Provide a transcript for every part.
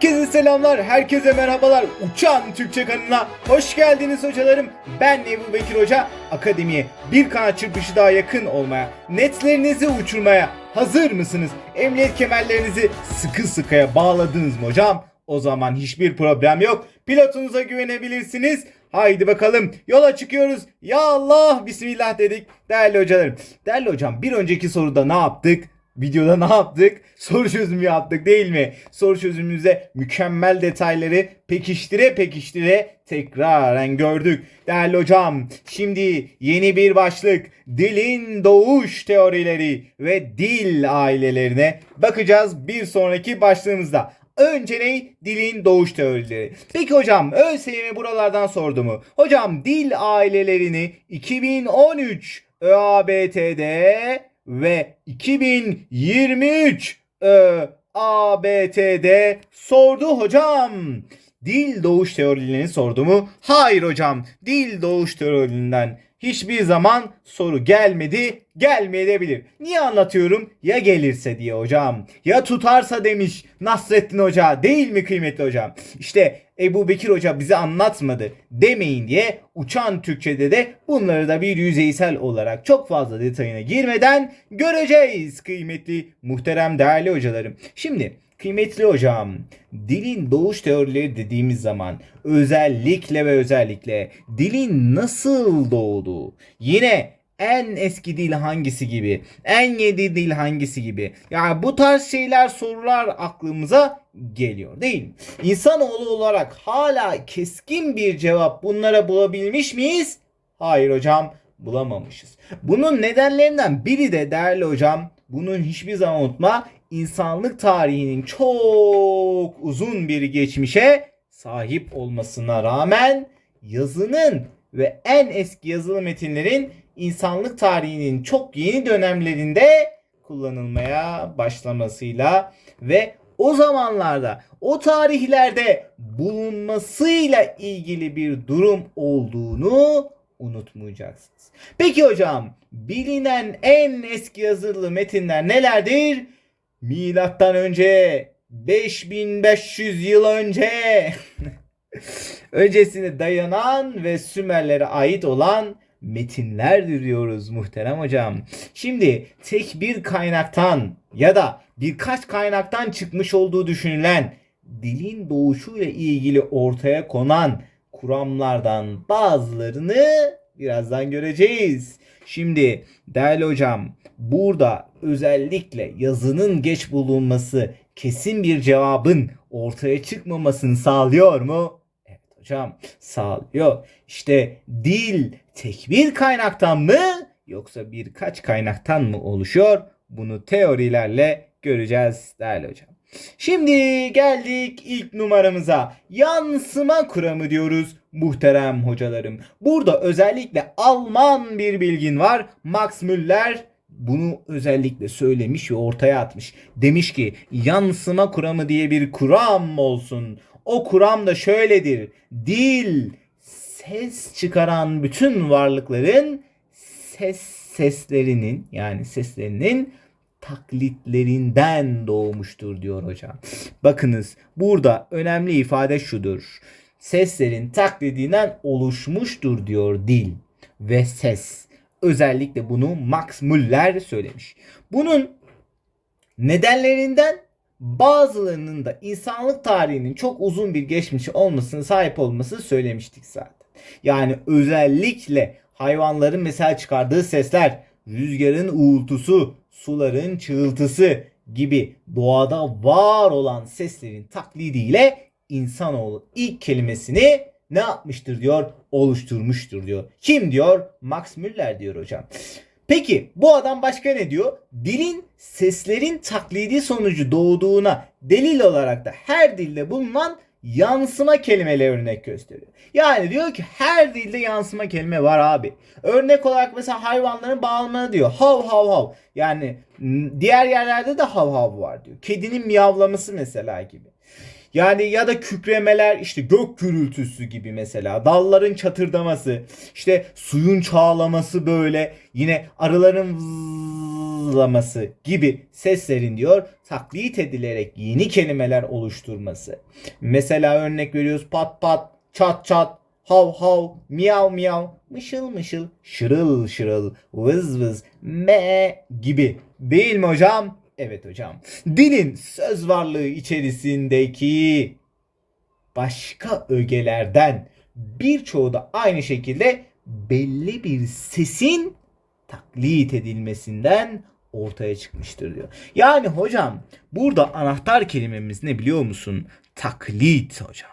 Herkese selamlar, herkese merhabalar. Uçan Türkçe kanalına hoş geldiniz hocalarım. Ben Ebu Bekir Hoca. Akademiye bir kanat çırpışı daha yakın olmaya, netlerinizi uçurmaya hazır mısınız? Emniyet kemerlerinizi sıkı sıkıya bağladınız mı hocam? O zaman hiçbir problem yok. Pilotunuza güvenebilirsiniz. Haydi bakalım yola çıkıyoruz. Ya Allah bismillah dedik. Değerli hocalarım. Değerli hocam bir önceki soruda ne yaptık? Videoda ne yaptık? Soru çözümü yaptık değil mi? Soru çözümümüzde mükemmel detayları pekiştire pekiştire tekraren gördük. Değerli hocam şimdi yeni bir başlık dilin doğuş teorileri ve dil ailelerine bakacağız bir sonraki başlığımızda. Önce ne? Dilin doğuş teorileri. Peki hocam ÖSYM buralardan sordu mu? Hocam dil ailelerini 2013 ÖABT'de ve 2023 ÖABT'de sordu hocam. Dil doğuş teorilerini sordu mu? Hayır hocam. Dil doğuş teorilerinden hiçbir zaman soru gelmedi, gelmeyebilir. Niye anlatıyorum? Ya gelirse diye hocam. Ya tutarsa demiş Nasrettin Hoca. Değil mi kıymetli hocam? İşte Ebu Bekir Hoca bize anlatmadı demeyin diye uçan Türkçe'de de bunları da bir yüzeysel olarak çok fazla detayına girmeden göreceğiz kıymetli muhterem değerli hocalarım. Şimdi Kıymetli hocam, dilin doğuş teorileri dediğimiz zaman özellikle ve özellikle dilin nasıl doğduğu, yine en eski dil hangisi gibi, en yedi dil hangisi gibi. Yani bu tarz şeyler sorular aklımıza geliyor değil mi? İnsanoğlu olarak hala keskin bir cevap bunlara bulabilmiş miyiz? Hayır hocam bulamamışız. Bunun nedenlerinden biri de değerli hocam bunun hiçbir zaman unutma insanlık tarihinin çok uzun bir geçmişe sahip olmasına rağmen yazının ve en eski yazılı metinlerin insanlık tarihinin çok yeni dönemlerinde kullanılmaya başlamasıyla ve o zamanlarda o tarihlerde bulunmasıyla ilgili bir durum olduğunu unutmayacaksınız. Peki hocam bilinen en eski yazılı metinler nelerdir? Milattan önce 5500 yıl önce öncesine dayanan ve Sümerlere ait olan metinlerdir diyoruz muhterem hocam. Şimdi tek bir kaynaktan ya da birkaç kaynaktan çıkmış olduğu düşünülen dilin doğuşuyla ilgili ortaya konan kuramlardan bazılarını birazdan göreceğiz. Şimdi değerli hocam burada özellikle yazının geç bulunması kesin bir cevabın ortaya çıkmamasını sağlıyor mu? Evet hocam sağlıyor. İşte dil tek bir kaynaktan mı yoksa birkaç kaynaktan mı oluşuyor? Bunu teorilerle göreceğiz değerli hocam. Şimdi geldik ilk numaramıza. Yansıma kuramı diyoruz muhterem hocalarım. Burada özellikle Alman bir bilgin var. Max Müller bunu özellikle söylemiş ve ortaya atmış. Demiş ki yansıma kuramı diye bir kuram olsun. O kuram da şöyledir. Dil ses çıkaran bütün varlıkların ses seslerinin yani seslerinin taklitlerinden doğmuştur diyor hocam. Bakınız burada önemli ifade şudur. Seslerin taklidinden oluşmuştur diyor dil ve ses. Özellikle bunu Max Müller söylemiş. Bunun nedenlerinden bazılarının da insanlık tarihinin çok uzun bir geçmişi olmasını sahip olması söylemiştik zaten. Yani özellikle hayvanların mesela çıkardığı sesler, rüzgarın uğultusu, suların çığıltısı gibi doğada var olan seslerin taklidiyle insanoğlu ilk kelimesini ne yapmıştır diyor? Oluşturmuştur diyor. Kim diyor? Max Müller diyor hocam. Peki bu adam başka ne diyor? Dilin seslerin taklidi sonucu doğduğuna delil olarak da her dilde bulunan yansıma kelimeleri örnek gösteriyor. Yani diyor ki her dilde yansıma kelime var abi. Örnek olarak mesela hayvanların bağırmanı diyor. Hav hav hav. Yani diğer yerlerde de hav hav var diyor. Kedinin miyavlaması mesela gibi. Yani ya da kükremeler işte gök gürültüsü gibi mesela dalların çatırdaması işte suyun çağlaması böyle yine arıların vızlaması gibi seslerin diyor taklit edilerek yeni kelimeler oluşturması. Mesela örnek veriyoruz pat pat çat çat hav hav miyav miyav mışıl mışıl şırıl şırıl vız vız me gibi değil mi hocam? Evet hocam. Dilin söz varlığı içerisindeki başka ögelerden birçoğu da aynı şekilde belli bir sesin taklit edilmesinden ortaya çıkmıştır diyor. Yani hocam burada anahtar kelimemiz ne biliyor musun? Taklit hocam.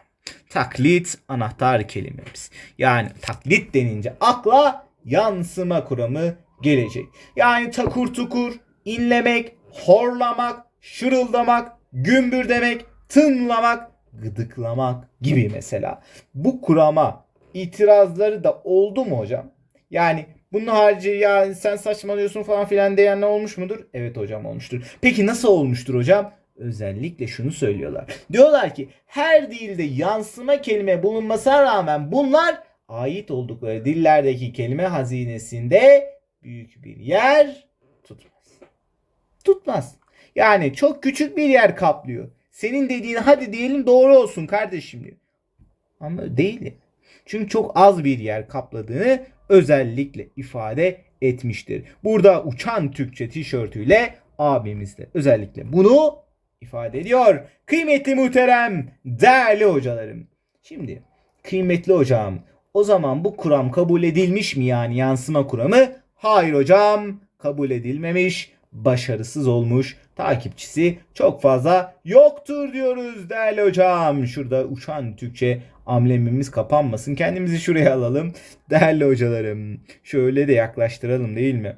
Taklit anahtar kelimemiz. Yani taklit denince akla yansıma kuramı gelecek. Yani takur tukur, inlemek, horlamak, şırıldamak, gümbür demek, tınlamak, gıdıklamak gibi mesela. Bu kurama itirazları da oldu mu hocam? Yani bunun harici ya sen saçmalıyorsun falan filan diyen ne olmuş mudur? Evet hocam olmuştur. Peki nasıl olmuştur hocam? Özellikle şunu söylüyorlar. Diyorlar ki her dilde yansıma kelime bulunmasına rağmen bunlar ait oldukları dillerdeki kelime hazinesinde büyük bir yer. Tutmaz. Yani çok küçük bir yer kaplıyor. Senin dediğin hadi diyelim doğru olsun kardeşim diyor. Ama değil. Çünkü çok az bir yer kapladığını özellikle ifade etmiştir. Burada uçan Türkçe tişörtüyle abimiz de özellikle bunu ifade ediyor. Kıymetli muhterem, değerli hocalarım. Şimdi kıymetli hocam o zaman bu kuram kabul edilmiş mi yani yansıma kuramı? Hayır hocam kabul edilmemiş, başarısız olmuş. Takipçisi çok fazla yoktur diyoruz değerli hocam. Şurada uçan Türkçe amblemimiz kapanmasın. Kendimizi şuraya alalım. Değerli hocalarım şöyle de yaklaştıralım değil mi?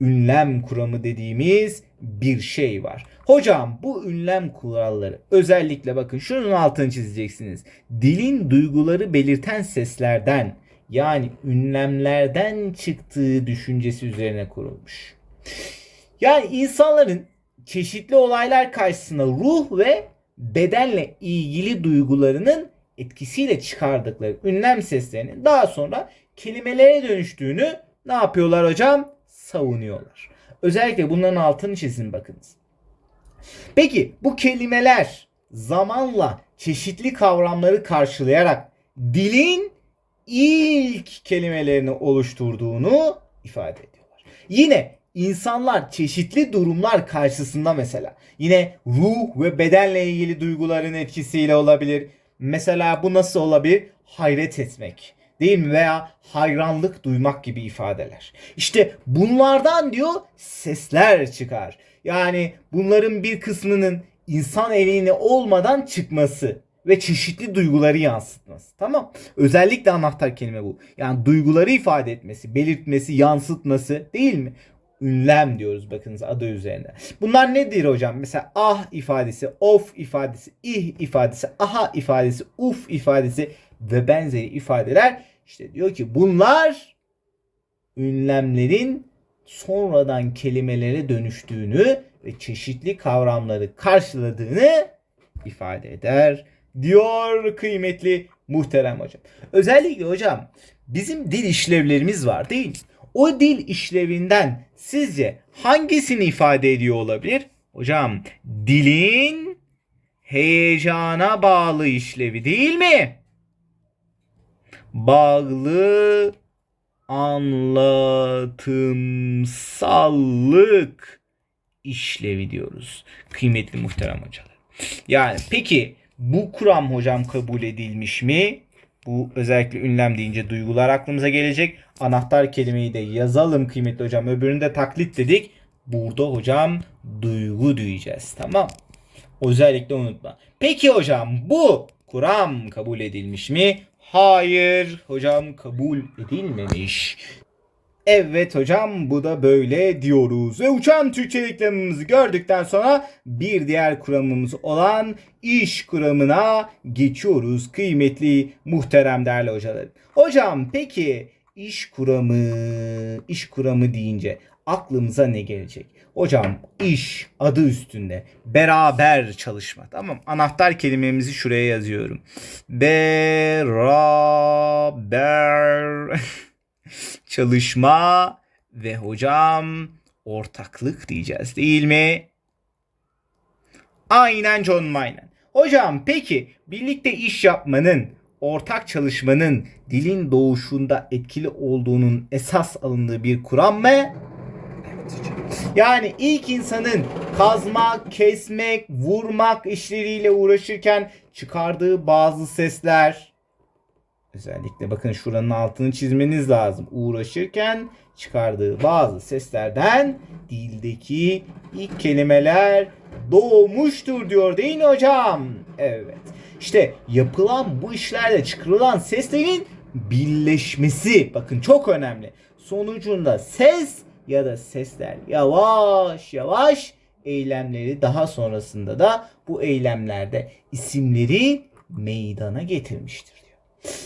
Ünlem kuramı dediğimiz bir şey var. Hocam bu ünlem kuralları özellikle bakın şunun altını çizeceksiniz. Dilin duyguları belirten seslerden yani ünlemlerden çıktığı düşüncesi üzerine kurulmuş. Yani insanların çeşitli olaylar karşısında ruh ve bedenle ilgili duygularının etkisiyle çıkardıkları ünlem seslerinin daha sonra kelimelere dönüştüğünü ne yapıyorlar hocam? Savunuyorlar. Özellikle bunların altını çizin bakınız. Peki bu kelimeler zamanla çeşitli kavramları karşılayarak dilin ilk kelimelerini oluşturduğunu ifade ediyorlar. Yine insanlar çeşitli durumlar karşısında mesela yine ruh ve bedenle ilgili duyguların etkisiyle olabilir. Mesela bu nasıl olabilir? Hayret etmek değil mi? Veya hayranlık duymak gibi ifadeler. İşte bunlardan diyor sesler çıkar. Yani bunların bir kısmının insan elini olmadan çıkması ve çeşitli duyguları yansıtması. Tamam. Özellikle anahtar kelime bu. Yani duyguları ifade etmesi, belirtmesi, yansıtması değil mi? Ünlem diyoruz bakınız adı üzerine. Bunlar nedir hocam? Mesela ah ifadesi, of ifadesi, ih ifadesi, aha ifadesi, uf ifadesi ve benzeri ifadeler işte diyor ki bunlar ünlemlerin sonradan kelimelere dönüştüğünü ve çeşitli kavramları karşıladığını ifade eder diyor kıymetli muhterem hocam. Özellikle hocam bizim dil işlevlerimiz var değil mi? O dil işlevinden sizce hangisini ifade ediyor olabilir? Hocam dilin heyecana bağlı işlevi değil mi? Bağlı anlatımsallık işlevi diyoruz. Kıymetli muhterem hocalar. Yani peki bu kuram hocam kabul edilmiş mi? Bu özellikle ünlem deyince duygular aklımıza gelecek. Anahtar kelimeyi de yazalım kıymetli hocam. Öbürünü de taklit dedik. Burada hocam duygu duyacağız. Tamam. Özellikle unutma. Peki hocam bu kuram kabul edilmiş mi? Hayır hocam kabul edilmemiş. Evet hocam bu da böyle diyoruz. Ve uçan Türkçe reklamımızı gördükten sonra bir diğer kuramımız olan iş kuramına geçiyoruz. Kıymetli muhterem değerli hocalarım. Hocam peki iş kuramı, iş kuramı deyince aklımıza ne gelecek? Hocam iş adı üstünde beraber çalışma. Tamam anahtar kelimemizi şuraya yazıyorum. Beraber çalışma ve hocam ortaklık diyeceğiz değil mi? Aynen John Maynen. Hocam peki birlikte iş yapmanın, ortak çalışmanın dilin doğuşunda etkili olduğunun esas alındığı bir kuram mı? Yani ilk insanın kazmak, kesmek, vurmak işleriyle uğraşırken çıkardığı bazı sesler özellikle bakın şuranın altını çizmeniz lazım. Uğraşırken çıkardığı bazı seslerden dildeki ilk kelimeler doğmuştur diyor değil mi hocam? Evet. İşte yapılan bu işlerle çıkarılan seslerin birleşmesi bakın çok önemli. Sonucunda ses ya da sesler yavaş yavaş eylemleri daha sonrasında da bu eylemlerde isimleri meydana getirmiştir diyor.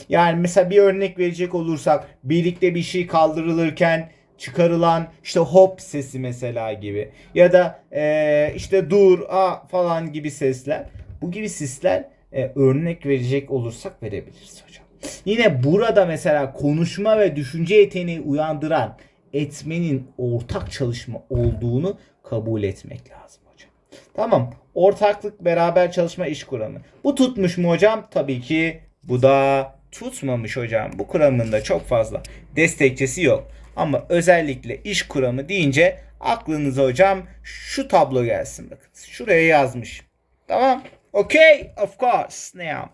Yani mesela bir örnek verecek olursak birlikte bir şey kaldırılırken çıkarılan işte hop sesi mesela gibi ya da eee, işte dur a falan gibi sesler. Bu gibi sesler e, örnek verecek olursak verebiliriz hocam. Yine burada mesela konuşma ve düşünce yeteneği uyandıran etmenin ortak çalışma olduğunu kabul etmek lazım hocam. Tamam. Ortaklık, beraber çalışma iş kuramı. Bu tutmuş mu hocam? Tabii ki bu da tutmamış hocam. Bu kuramın da çok fazla destekçisi yok. Ama özellikle iş kuramı deyince aklınıza hocam şu tablo gelsin bakın. Şuraya yazmışım. Tamam. Okay, of course. Now.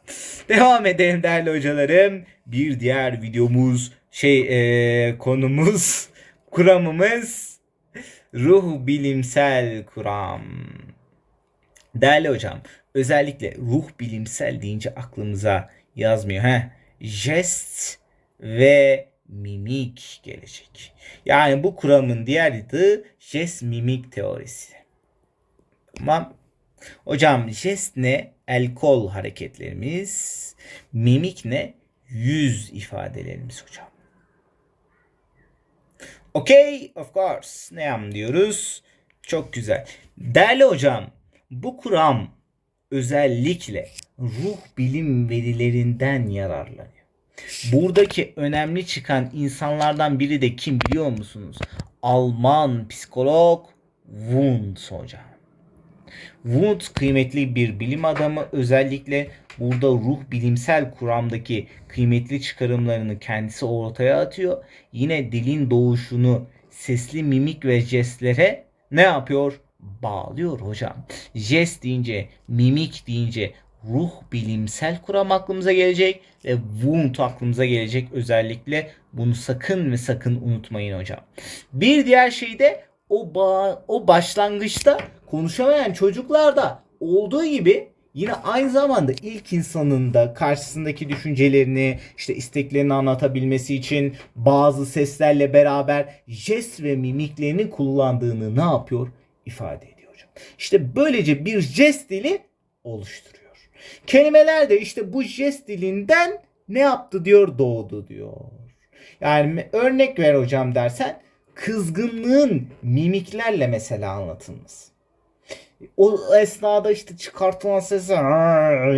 Devam edelim değerli hocalarım. Bir diğer videomuz şey eee, konumuz kuramımız ruh bilimsel kuram. Değerli hocam, özellikle ruh bilimsel deyince aklımıza yazmıyor. He, jest ve mimik gelecek. Yani bu kuramın diğer adı jest mimik teorisi. Tamam. Hocam jest ne? El kol hareketlerimiz. Mimik ne? Yüz ifadelerimiz hocam. Okay, of course. Ne yam diyoruz? Çok güzel. Değerli hocam, bu kuram özellikle ruh bilim verilerinden yararlanıyor. Buradaki önemli çıkan insanlardan biri de kim biliyor musunuz? Alman psikolog Wundt hocam. Wundt kıymetli bir bilim adamı özellikle burada ruh bilimsel kuramdaki kıymetli çıkarımlarını kendisi ortaya atıyor. Yine dilin doğuşunu sesli mimik ve jestlere ne yapıyor? Bağlıyor hocam. Jest deyince, mimik deyince ruh bilimsel kuram aklımıza gelecek ve Wundt aklımıza gelecek özellikle. Bunu sakın ve sakın unutmayın hocam. Bir diğer şey de o ba- o başlangıçta konuşamayan çocuklarda olduğu gibi yine aynı zamanda ilk insanın da karşısındaki düşüncelerini işte isteklerini anlatabilmesi için bazı seslerle beraber jest ve mimiklerini kullandığını ne yapıyor? ifade ediyor hocam. İşte böylece bir jest dili oluşturuyor. Kelimeler de işte bu jest dilinden ne yaptı diyor doğdu diyor. Yani örnek ver hocam dersen kızgınlığın mimiklerle mesela anlatılması. O esnada işte çıkartılan sesler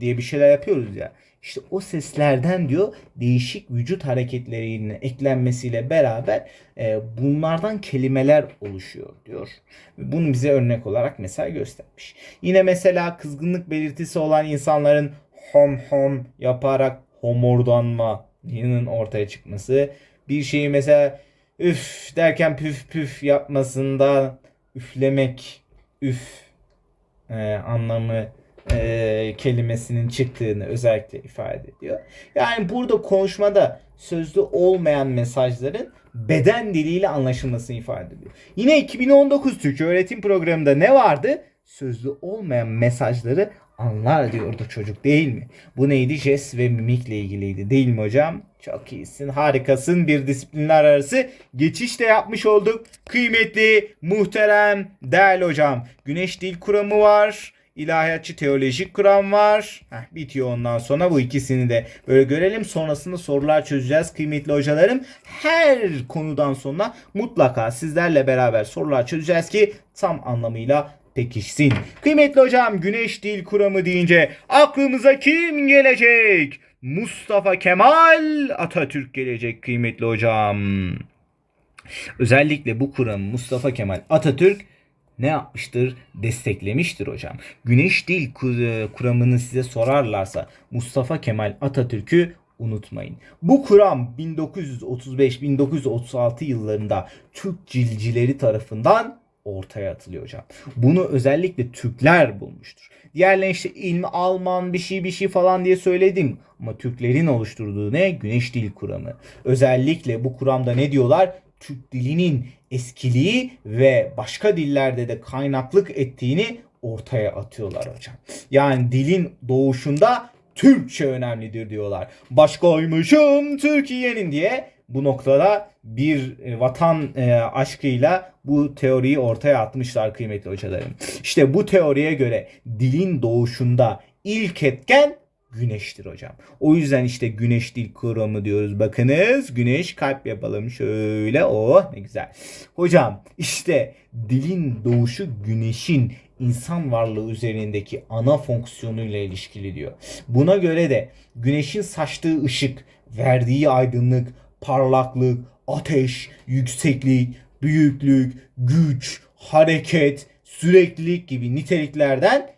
diye bir şeyler yapıyoruz ya. İşte o seslerden diyor değişik vücut hareketlerinin eklenmesiyle beraber e, bunlardan kelimeler oluşuyor diyor. Bunu bize örnek olarak mesela göstermiş. Yine mesela kızgınlık belirtisi olan insanların hom hom yaparak homordanmanın ortaya çıkması. Bir şeyi mesela üf derken püf püf yapmasında üflemek üf e, anlamı e, kelimesinin çıktığını özellikle ifade ediyor. Yani burada konuşmada sözlü olmayan mesajların beden diliyle anlaşılmasını ifade ediyor. Yine 2019 Türkçe öğretim programında ne vardı? Sözlü olmayan mesajları anlar diyordu çocuk değil mi? Bu neydi? Jest ve mimikle ilgiliydi değil mi hocam? Çok iyisin, harikasın. Bir disiplinler arası geçiş de yapmış olduk. Kıymetli, muhterem, değerli hocam. Güneş dil kuramı var. ilahiyatçı teolojik kuram var. Heh, bitiyor ondan sonra bu ikisini de böyle görelim. Sonrasında sorular çözeceğiz kıymetli hocalarım. Her konudan sonra mutlaka sizlerle beraber sorular çözeceğiz ki tam anlamıyla pekişsin. Kıymetli hocam güneş dil kuramı deyince aklımıza kim gelecek? Mustafa Kemal Atatürk gelecek kıymetli hocam. Özellikle bu kuramı Mustafa Kemal Atatürk ne yapmıştır? Desteklemiştir hocam. Güneş dil kur- kuramını size sorarlarsa Mustafa Kemal Atatürk'ü unutmayın. Bu kuram 1935-1936 yıllarında Türk cilcileri tarafından ortaya atılıyor hocam. Bunu özellikle Türkler bulmuştur. Diğerleri işte ilmi Alman bir şey bir şey falan diye söyledim. Ama Türklerin oluşturduğu ne? Güneş dil kuramı. Özellikle bu kuramda ne diyorlar? Türk dilinin eskiliği ve başka dillerde de kaynaklık ettiğini ortaya atıyorlar hocam. Yani dilin doğuşunda Türkçe önemlidir diyorlar. Başkaymışım Türkiye'nin diye bu noktada bir e, vatan e, aşkıyla bu teoriyi ortaya atmışlar kıymetli hocalarım. İşte bu teoriye göre dilin doğuşunda ilk etken güneştir hocam. O yüzden işte güneş dil kuramı diyoruz. Bakınız güneş kalp yapalım şöyle. Oh ne güzel. Hocam işte dilin doğuşu güneşin insan varlığı üzerindeki ana fonksiyonuyla ilişkili diyor. Buna göre de güneşin saçtığı ışık, verdiği aydınlık, parlaklık, ateş, yükseklik, büyüklük, güç, hareket, süreklilik gibi niteliklerden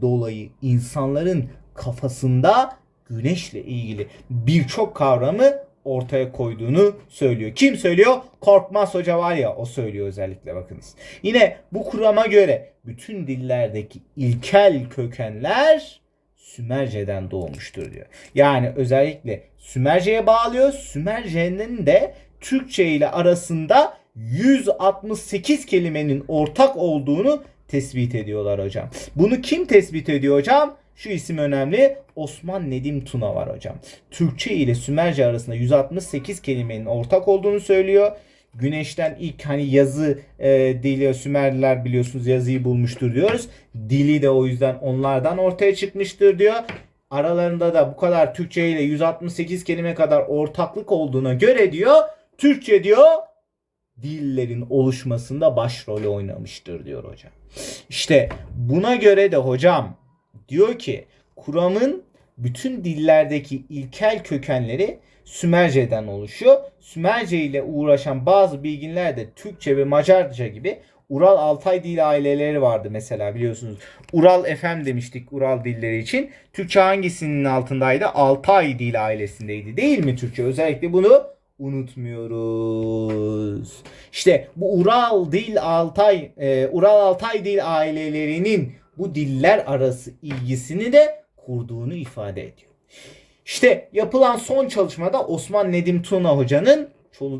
dolayı insanların kafasında güneşle ilgili birçok kavramı ortaya koyduğunu söylüyor. Kim söylüyor? Korkmaz Hoca var ya o söylüyor özellikle bakınız. Yine bu kurama göre bütün dillerdeki ilkel kökenler Sümerce'den doğmuştur diyor. Yani özellikle Sümerce'ye bağlıyor. Sümerce'nin de Türkçe ile arasında 168 kelimenin ortak olduğunu tespit ediyorlar hocam. Bunu kim tespit ediyor hocam? Şu isim önemli. Osman Nedim Tuna var hocam. Türkçe ile Sümerce arasında 168 kelimenin ortak olduğunu söylüyor. Güneşten ilk hani yazı e, dili Sümerliler biliyorsunuz yazıyı bulmuştur diyoruz. Dili de o yüzden onlardan ortaya çıkmıştır diyor. Aralarında da bu kadar Türkçe ile 168 kelime kadar ortaklık olduğuna göre diyor Türkçe diyor dillerin oluşmasında başrolü oynamıştır diyor hocam. İşte buna göre de hocam diyor ki kuramın bütün dillerdeki ilkel kökenleri Sümerce'den oluşuyor. Sümerce ile uğraşan bazı bilginler de Türkçe ve Macarca gibi Ural Altay dil aileleri vardı mesela biliyorsunuz. Ural FM demiştik Ural dilleri için. Türkçe hangisinin altındaydı? Altay dil ailesindeydi değil mi Türkçe? Özellikle bunu unutmuyoruz. İşte bu Ural dil Altay e, Ural Altay dil ailelerinin bu diller arası ilgisini de kurduğunu ifade ediyor. İşte yapılan son çalışmada Osman Nedim Tuna hocanın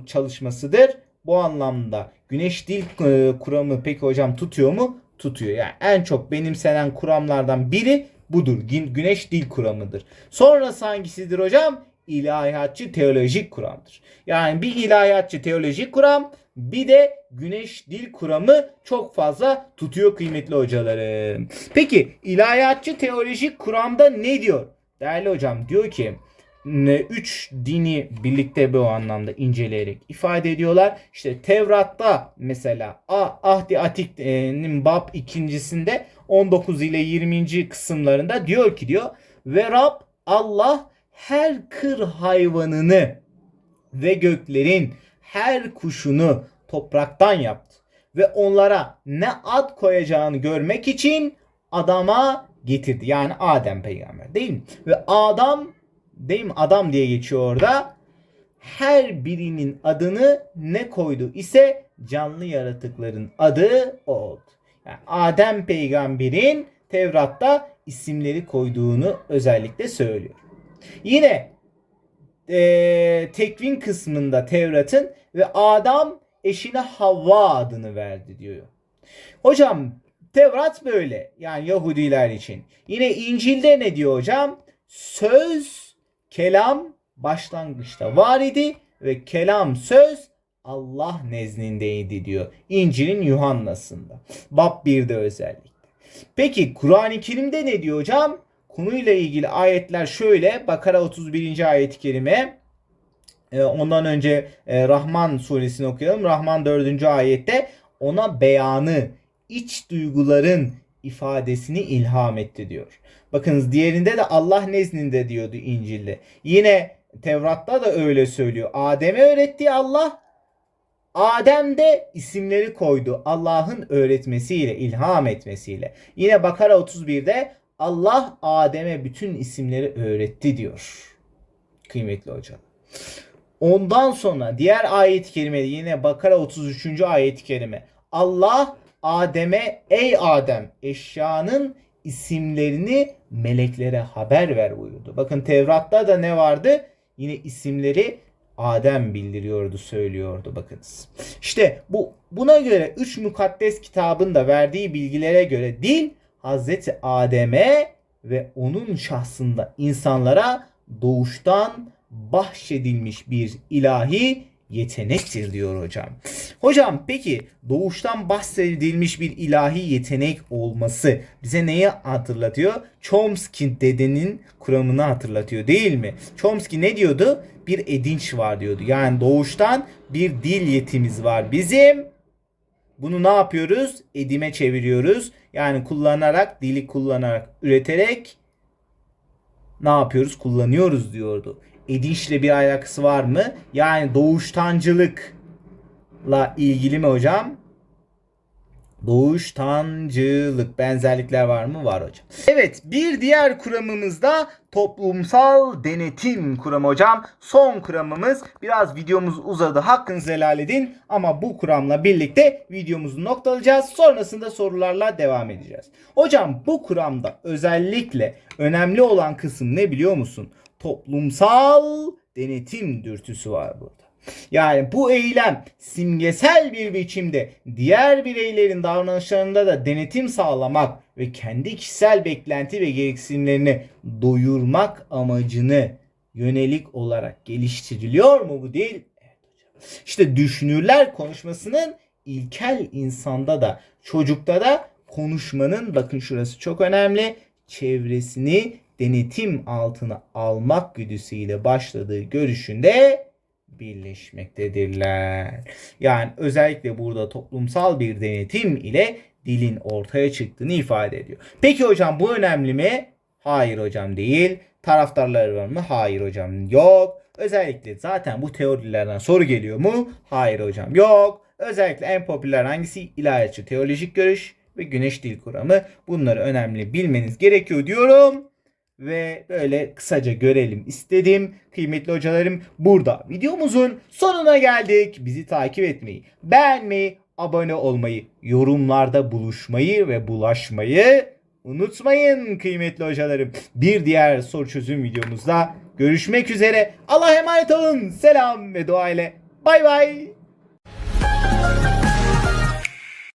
çalışmasıdır. Bu anlamda güneş dil e, kuramı peki hocam tutuyor mu? Tutuyor. Yani en çok benimsenen kuramlardan biri budur. Güneş dil kuramıdır. Sonrası hangisidir hocam? İlahiyatçı teolojik kuramdır. Yani bir ilahiyatçı teolojik kuram bir de güneş dil kuramı çok fazla tutuyor kıymetli hocalarım. Peki ilahiyatçı teolojik kuramda ne diyor? Değerli hocam diyor ki üç dini birlikte bu anlamda inceleyerek ifade ediyorlar. İşte Tevrat'ta mesela Ahdi Atik'in bab ikincisinde 19 ile 20. kısımlarında diyor ki diyor ve Rab Allah her kır hayvanını ve göklerin her kuşunu topraktan yaptı. Ve onlara ne ad koyacağını görmek için adama getirdi. Yani Adem peygamber değil mi? Ve Adam değil mi? Adam diye geçiyor orada. Her birinin adını ne koydu ise canlı yaratıkların adı o oldu. Yani Adem peygamberin Tevrat'ta isimleri koyduğunu özellikle söylüyor. Yine e, tekvin kısmında Tevrat'ın ve Adam eşine Havva adını verdi diyor. Hocam Tevrat böyle yani Yahudiler için. Yine İncil'de ne diyor hocam? Söz, kelam başlangıçta var idi ve kelam söz Allah nezdindeydi diyor. İncil'in Yuhanna'sında. Bab 1'de özellikle. Peki Kur'an-ı Kerim'de ne diyor hocam? Konuyla ilgili ayetler şöyle. Bakara 31. ayet-i kerime. Ee, Ondan önce e, Rahman suresini okuyalım. Rahman 4. ayette ona beyanı, iç duyguların ifadesini ilham etti diyor. Bakınız diğerinde de Allah nezdinde diyordu İncil'de. Yine Tevrat'ta da öyle söylüyor. Adem'e öğrettiği Allah Adem de isimleri koydu Allah'ın öğretmesiyle, ilham etmesiyle. Yine Bakara 31'de Allah Adem'e bütün isimleri öğretti diyor. Kıymetli hocam. Ondan sonra diğer ayet-i kerimede yine Bakara 33. ayet-i kerime. Allah Adem'e ey Adem eşyanın isimlerini meleklere haber ver buyurdu. Bakın Tevrat'ta da ne vardı? Yine isimleri Adem bildiriyordu, söylüyordu bakınız. İşte bu buna göre üç mukaddes kitabın da verdiği bilgilere göre dil Hazreti Adem'e ve onun şahsında insanlara doğuştan bahşedilmiş bir ilahi yetenektir diyor hocam. Hocam peki doğuştan bahsedilmiş bir ilahi yetenek olması bize neyi hatırlatıyor? Chomsky dedenin kuramını hatırlatıyor değil mi? Chomsky ne diyordu? Bir edinç var diyordu. Yani doğuştan bir dil yetimiz var bizim. Bunu ne yapıyoruz? Edime çeviriyoruz. Yani kullanarak, dili kullanarak, üreterek ne yapıyoruz? Kullanıyoruz diyordu. Edinçle bir alakası var mı? Yani doğuştancılıkla ilgili mi hocam? Doğuştancılık benzerlikler var mı? Var hocam. Evet bir diğer kuramımız da toplumsal denetim kuramı hocam. Son kuramımız biraz videomuz uzadı hakkınızı helal edin ama bu kuramla birlikte videomuzu noktalayacağız. Sonrasında sorularla devam edeceğiz. Hocam bu kuramda özellikle önemli olan kısım ne biliyor musun? Toplumsal denetim dürtüsü var burada. Yani bu eylem simgesel bir biçimde diğer bireylerin davranışlarında da denetim sağlamak ve kendi kişisel beklenti ve gereksinimlerini doyurmak amacını yönelik olarak geliştiriliyor mu bu değil? İşte düşünürler konuşmasının ilkel insanda da çocukta da konuşmanın bakın şurası çok önemli çevresini denetim altına almak güdüsüyle başladığı görüşünde birleşmektedirler. Yani özellikle burada toplumsal bir denetim ile dilin ortaya çıktığını ifade ediyor. Peki hocam bu önemli mi? Hayır hocam değil. Taraftarları var mı? Hayır hocam yok. Özellikle zaten bu teorilerden soru geliyor mu? Hayır hocam yok. Özellikle en popüler hangisi? İlahiyatçı teolojik görüş ve güneş dil kuramı. Bunları önemli bilmeniz gerekiyor diyorum ve böyle kısaca görelim istedim. Kıymetli hocalarım burada videomuzun sonuna geldik. Bizi takip etmeyi, beğenmeyi, abone olmayı, yorumlarda buluşmayı ve bulaşmayı unutmayın kıymetli hocalarım. Bir diğer soru çözüm videomuzda görüşmek üzere. Allah'a emanet olun. Selam ve dua ile. Bay bay.